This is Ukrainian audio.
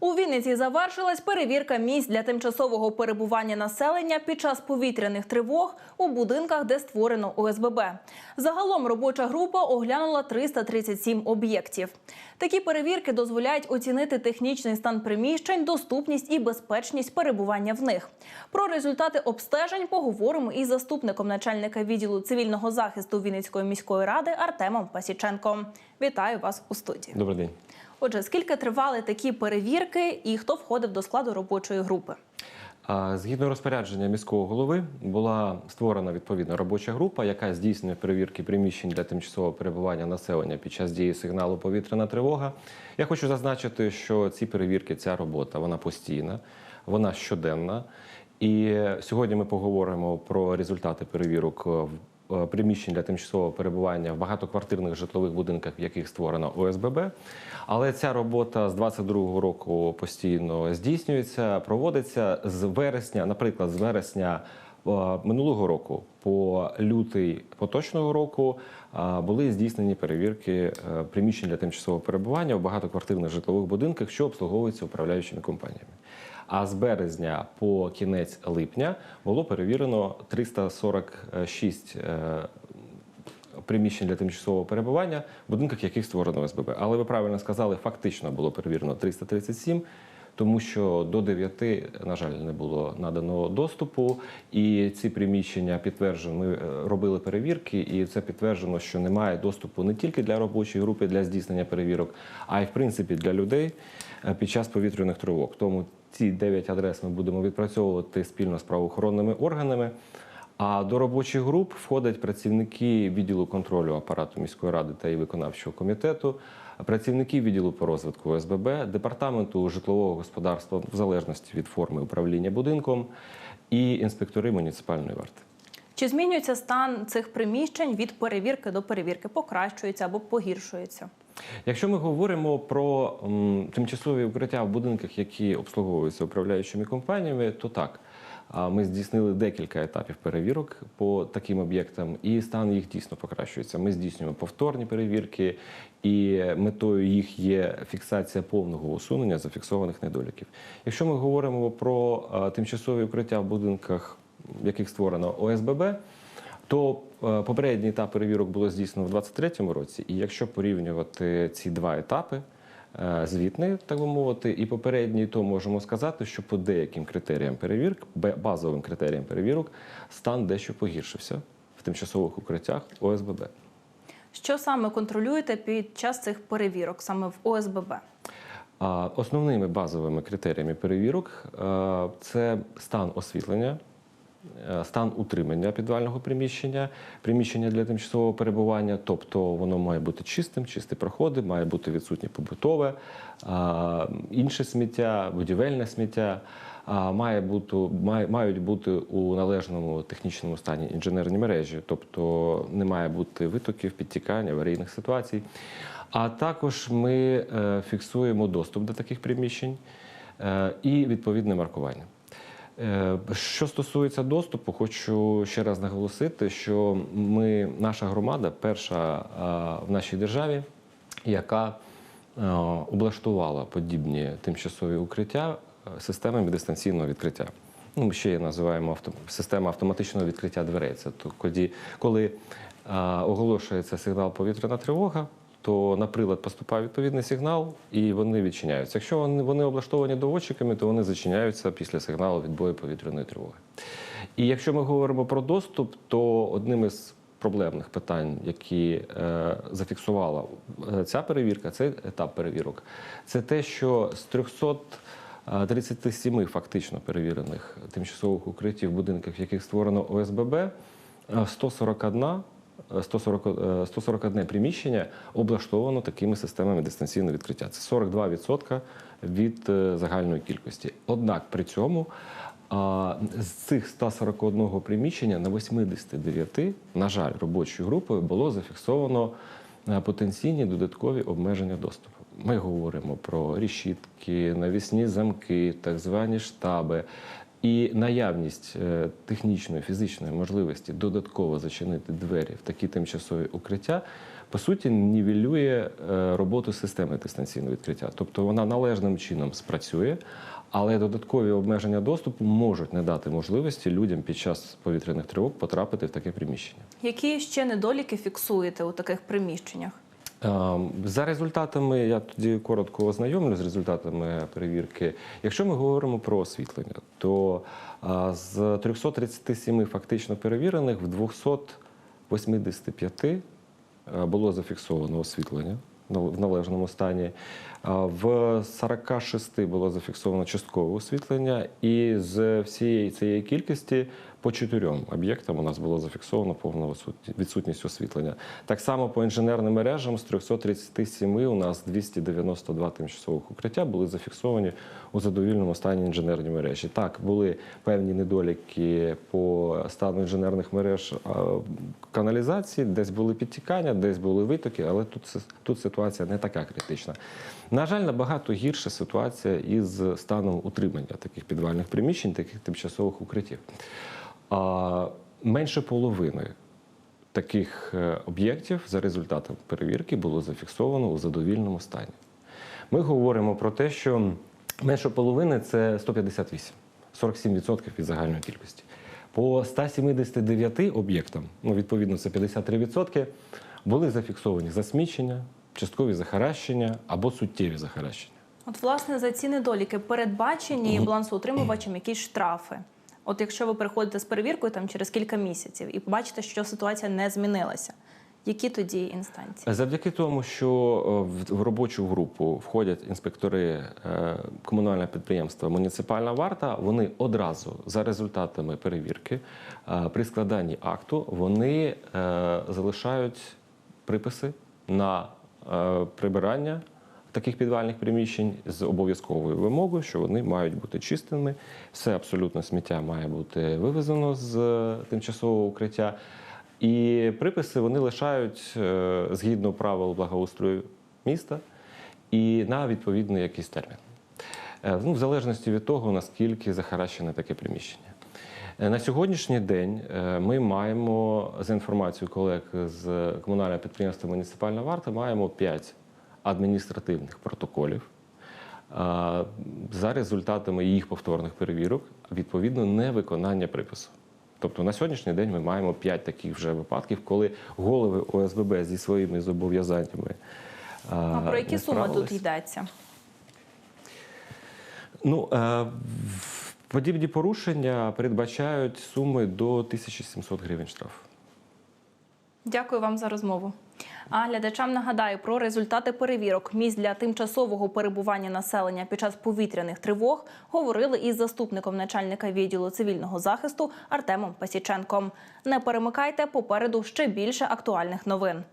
У Вінниці завершилась перевірка місць для тимчасового перебування населення під час повітряних тривог у будинках, де створено ОСББ. Загалом робоча група оглянула 337 об'єктів. Такі перевірки дозволяють оцінити технічний стан приміщень, доступність і безпечність перебування в них. Про результати обстежень поговоримо із заступником начальника відділу цивільного захисту Вінницької міської ради Артемом Пасіченком. Вітаю вас у студії. Добрий день. Отже, скільки тривали такі перевірки і хто входив до складу робочої групи? Згідно розпорядження міського голови була створена відповідна робоча група, яка здійснює перевірки приміщень для тимчасового перебування населення під час дії сигналу повітряна тривога. Я хочу зазначити, що ці перевірки, ця робота, вона постійна, вона щоденна. І сьогодні ми поговоримо про результати перевірок приміщень для тимчасового перебування в багатоквартирних житлових будинках, в яких створено ОСББ. Але ця робота з 22-го року постійно здійснюється, проводиться з вересня, наприклад, з вересня е, минулого року по лютий поточного року е, були здійснені перевірки е, приміщень для тимчасового перебування в багатоквартирних житлових будинках, що обслуговуються управляючими компаніями. А з березня по кінець липня було перевірено 346 е, приміщень для тимчасового перебування, в будинках яких створено ОСББ. Але ви правильно сказали, фактично було перевірено 337, тому що до 9, на жаль, не було надано доступу. І ці приміщення підтверджено, ми е, робили перевірки, і це підтверджено, що немає доступу не тільки для робочої групи для здійснення перевірок, а й в принципі для людей е, під час повітряних тривог. Тому ці 9 адрес ми будемо відпрацьовувати спільно з правоохоронними органами. А до робочих груп входять працівники відділу контролю апарату міської ради та і виконавчого комітету, працівники відділу по розвитку ОСББ, департаменту житлового господарства в залежності від форми управління будинком і інспектори муніципальної варти. Чи змінюється стан цих приміщень від перевірки до перевірки? Покращується або погіршується? Якщо ми говоримо про тимчасові укриття в будинках, які обслуговуються управляючими компаніями, то так. Ми здійснили декілька етапів перевірок по таким об'єктам, і стан їх дійсно покращується. Ми здійснюємо повторні перевірки, і метою їх є фіксація повного усунення зафіксованих недоліків. Якщо ми говоримо про тимчасові укриття в будинках, в яких створено ОСББ, то е, попередній етап перевірок було здійснено в 2023 році, і якщо порівнювати ці два етапи, е, звітний, так би мовити, і попередній, то можемо сказати, що по деяким критеріям перевірок, базовим критеріям перевірок, стан дещо погіршився в тимчасових укриттях ОСББ. Що саме контролюєте під час цих перевірок, саме в ОСББ? Основними базовими критеріями перевірок е, це стан освітлення, стан утримання підвального приміщення, приміщення для тимчасового перебування, тобто воно має бути чистим, чисті проходи, має бути відсутнє побутове, інше сміття, будівельне сміття. Має бути, мають бути у належному технічному стані інженерні мережі, тобто не має бути витоків, підтікань, аварійних ситуацій. А також ми е, фіксуємо доступ до таких приміщень е, і відповідне маркування. Е, Що стосується доступу, хочу ще раз наголосити, що ми, наша громада, перша е, в нашій державі, яка е, облаштувала подібні тимчасові укриття системами дистанційного відкриття. Ну, ми ще її називаємо авто, система автоматичного відкриття дверей. Це то, коли, оголошується сигнал повітряна тривога, то на прилад поступає відповідний сигнал, і вони відчиняються. Якщо вони, облаштовані доводчиками, то вони зачиняються після сигналу відбою повітряної тривоги. І якщо ми говоримо про доступ, то одним із проблемних питань, які е, зафіксувала е, ця перевірка, цей етап перевірок, це те, що з 300 е, 37 фактично перевірених тимчасових укриттів в будинках, в яких створено ОСББ, е, 141 е, 140, е, 141 приміщення облаштовано такими системами дистанційного відкриття. Це 42% від е, загальної кількості. Однак при цьому з цих 141 приміщення на 89, на жаль, робочою групою було зафіксовано е, потенційні додаткові обмеження доступу. Ми говоримо про рішітки, навісні замки, так звані штаби. І наявність е, технічної, фізичної можливості додатково зачинити двері в такі тимчасові укриття, по суті, нівелює е, роботу системи дистанційного відкриття. Тобто вона належним чином спрацює, але додаткові обмеження доступу можуть не дати можливості людям під час повітряних тривог потрапити в таке приміщення. Які ще недоліки фіксуєте у таких приміщеннях? Е, За результатами, я тоді коротко ознайомлю з результатами перевірки. Якщо ми говоримо про освітлення, то е, з 337 фактично перевірених в 285 е, було зафіксовано освітлення в належному стані. Е, В 46 було зафіксовано часткове освітлення, і з всієї цієї кількості по чотирьом об'єктам у нас було зафіксовано повна відсутність освітлення. Так само по інженерним мережам з 337 у нас 292 тимчасових укриття були зафіксовані у задовільному стані інженерні мережі. Так, були певні недоліки по стану інженерних мереж каналізації, десь були підтікання, десь були витоки, але тут, тут ситуація не така критична. На жаль, набагато гірша ситуація із станом утримання таких підвальних приміщень, таких тимчасових укриттів. А, менше половини таких е, об'єктів за результатом перевірки було зафіксовано у задовільному стані. Ми говоримо про те, що менше половини це 158, 47% від загальної кількості. По 179 об'єктам, ну відповідно, це 53%, були зафіксовані засмічення, часткові захаращення або суттєві захаращення. От, власне, за ці недоліки передбачені балансоутримувачем якісь штрафи. От якщо ви приходите з перевіркою там через кілька місяців і бачите, що ситуація не змінилася, які тоді інстанції? Завдяки тому, що е, в- робочу групу входять інспектори е, комунального підприємства Муніципальна варта, вони одразу за результатами перевірки е, при складанні акту вони залишають приписи на прибирання таких підвальних приміщень з обов'язковою вимогою, що вони мають бути чистими. Все абсолютно сміття має бути вивезено з е, тимчасового укриття. І приписи вони лишають е, згідно правил благоустрою міста і на відповідний якийсь термін. Е, Ну, в залежності від того, наскільки захаращене таке приміщення. На сьогоднішній день ми маємо за інформацією колег з комунального підприємства Муніципальна варта, маємо 5 адміністративних протоколів. За результатами їх повторних перевірок, відповідно, невиконання припису. Тобто на сьогоднішній день ми маємо 5 таких вже випадків, коли голови ОСББ зі своїми зобов'язаннями. А про які суми тут йдеться? Ну, е, подібні порушення передбачають суми до 1700 гривень штрафу. Дякую вам за розмову. А глядачам нагадаю про результати перевірок місць для тимчасового перебування населення під час повітряних тривог говорили із заступником начальника відділу цивільного захисту Артемом Пасіченком. Не перемикайте попереду ще більше актуальних новин.